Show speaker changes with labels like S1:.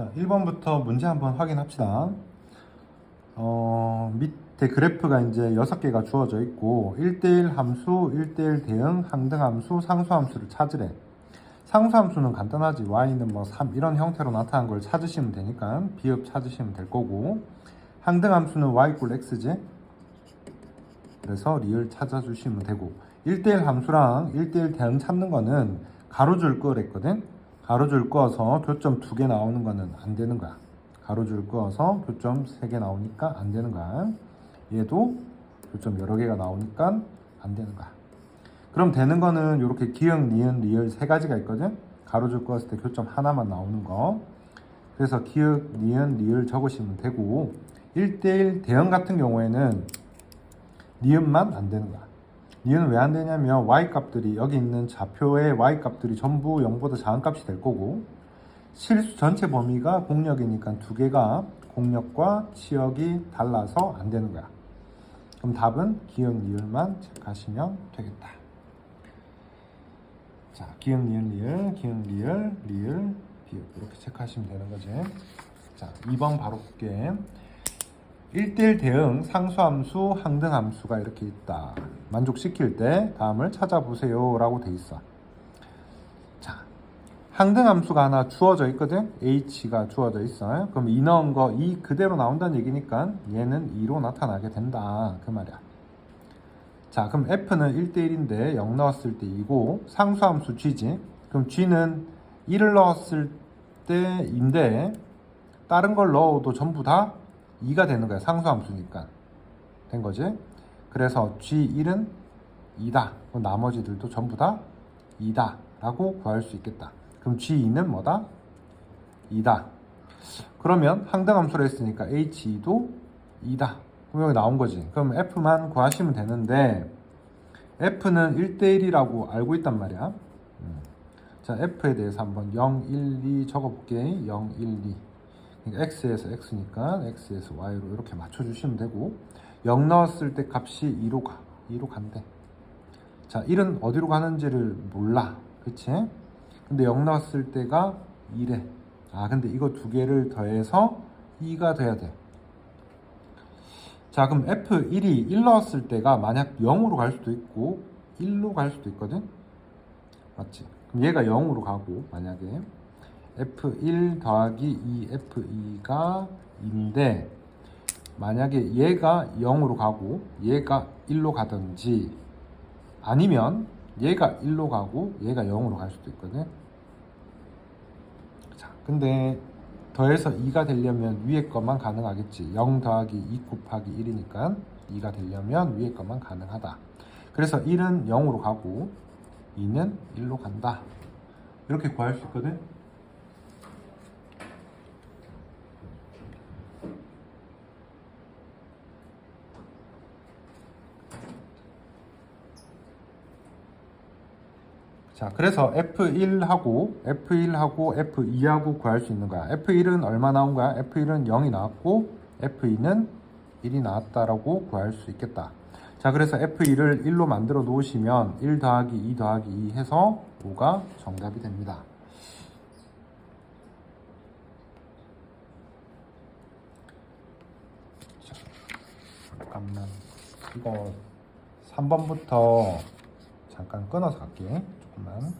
S1: 자, 1번부터 문제 한번 확인합시다. 어, 밑에 그래프가 이제 6개가 주어져 있고 1대1 함수, 1대1 대응, 항등 함수, 상수 함수를 찾으래. 상수 함수는 간단하지. y는 뭐 3 이런 형태로 나타난 걸 찾으시면 되니까 비읍 찾으시면 될 거고 항등 함수는 y 꼴 x지. 그래서 리을 찾아주시면 되고 1대1 함수랑 1대1 대응 찾는 거는 가로줄 거랬거든. 가로줄 꺼서 교점 두 개 나오는 거는 안 되는 거야. 가로줄 꺼서 교점 세 개 나오니까 안 되는 거야. 얘도 교점 여러 개가 나오니까 안 되는 거야. 그럼 되는 거는 이렇게 기역, 니은, 리을 세 가지가 있거든. 가로줄 꺼었을 때 교점 하나만 나오는 거. 그래서 기역, 니은, 리을 적으시면 되고 1대1 대응 같은 경우에는 니은만 안 되는 거야. 니은은 왜안 되냐면 y 값들이 여기 있는 좌표의 y 값들이 전부 0보다 작은 값이 될 거고 실수 전체 범위가 공역이니까 두 개가 공역과 치역이 달라서 안 되는 거야. 그럼 답은 기역 니을만 체크하시면 되겠다. 자, 기역 니은 리을, 기역 리을, 리을, 비읍 이렇게 체크하시면 되는 거지. 자, 2번 바로 볼게. 1대1 대응 상수함수, 항등함수가 이렇게 있다. 만족시킬 때 다음을 찾아보세요 라고 돼 있어. 자, 항등함수가 하나 주어져 있거든. h가 주어져 있어. 그럼 이 넣은 거이 그대로 나온다는 얘기니까 얘는 2로 나타나게 된다. 그 말이야. 자, 그럼 f는 1대1인데 0 넣었을 때 2고 상수함수 g지. 그럼 g는 1을 넣었을 때인데 다른 걸 넣어도 전부 다 2가 되는 거야. 상수함수니까. 된 거지? 그래서 G1은 2다. 그럼 나머지들도 전부 다 2다. 라고 구할 수 있겠다. 그럼 G2는 뭐다? 2다. 그러면 항등함수를 했으니까 H2도 2다. 그럼 여기 나온 거지. 그럼 F만 구하시면 되는데 F는 1대1이라고 알고 있단 말이야. 음. 자, F에 대해서 한번 0, 1, 2 적어볼게. 0, 1, 2. 그러니까 x에서 x니까 x에서 y로 이렇게 맞춰주시면 되고 0 넣었을 때 값이 2로 가 2로 간대. 자 1은 어디로 가는지를 몰라. 그치? 근데 0 넣었을 때가 2래 아 근데 이거 두 개를 더해서 2가 돼야 돼 자 그럼 f1이 1 넣었을 때가 만약 0으로 갈 수도 있고 1로 갈 수도 있거든? 맞지? 그럼 얘가 0으로 가고 만약에 F1 더하기 2F2가 2인데 만약에 얘가 0으로 가고 얘가 1로 가든지 아니면 얘가 1로 가고 얘가 0으로 갈 수도 있거든. 자 근데 더해서 2가 되려면 위에 것만 가능하겠지. 0 더하기 2 곱하기 1이니까 2가 되려면 위에 것만 가능하다. 그래서 1은 0으로 가고 2는 1로 간다. 이렇게 구할 수 있거든 자, 그래서 F1하고 F1하고 F2하고 구할 수 있는 거야. F1은 얼마 나온 거야? F1은 0이 나왔고 F2는 1이 나왔다라고 구할 수 있겠다. 자, 그래서 F1을 1로 만들어 놓으시면 1 더하기 2 더하기 2 해서 5가 정답이 됩니다. 자, 잠깐만. 이거 3번부터 잠깐 끊어서 갈게. Man.